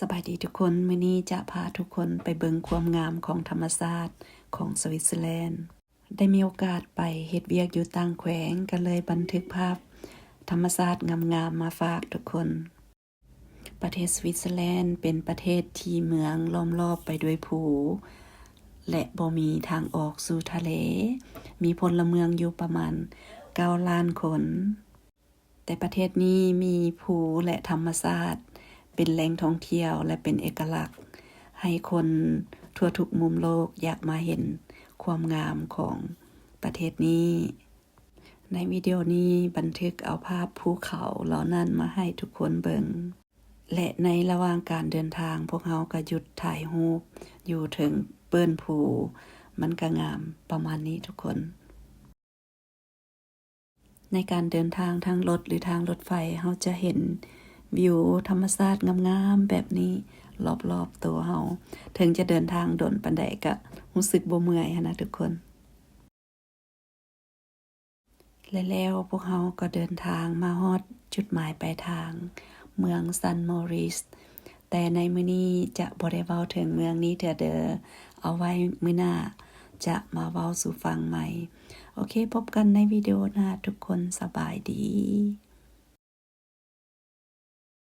สบายดีทุกคนมื้อนี้จะพาทุกคนไปเบิงความงามของธรรมชาติของสวิตเซอร์แลนด์ ได้มีโอกาสไปเฮ็ดเวียกอยู่ต่างแขวงก็เลยบันทึกภาพ ธรรมชาติงามๆมาฝากทุกคน ประเทศสวิตเซอร์แลนด์เป็นประเทศที่เมืองล้อมรอบไปด้วยภู และบ่มีทางออกสู่ทะเล มีพลเมืองอยู่ประมาณ9ล้านคน แต่ประเทศนี้มีภูและธรรมชาติ เป็นแหล่งท่องเที่ยวและเป็นเอกลักษณ์ ให้คนทั่วทุกมุมโลกอยากมาเห็นความงามของประเทศนี้ ในวิดีโอนี้บันทึกเอาภาพภูเขาเหล่านั้นมาให้ทุกคนเบิงและในระหว่างการเดินทางพวกเขาก็หยุดถ่ายรูปอยู่ถึงเปิ้นภูมันก็งามประมาณนี้ทุกคน ในการเดินทางทางรถหรือทางรถไฟเราจะเห็น วิวธรรมชาติงามๆแบบนี้รอบๆตัวเราถึงจะเดินทางโดนปันไดก็รู้สึกบ่เมื่อยนนะทุกคน และแล้วพวกเขาก็เดินทางมาฮอดจุดหมายปลายทาง เมืองซันมอริส แต่ในมื้อนี้จะบ่ได้เว้าถึงเมืองนี้เถื่อเดอเอาไว้มื้อหน้าจะมาเว้าสู่ฟังใหม่ โอเคพบกันในวิดีโอหน้าทุกคนสบายดี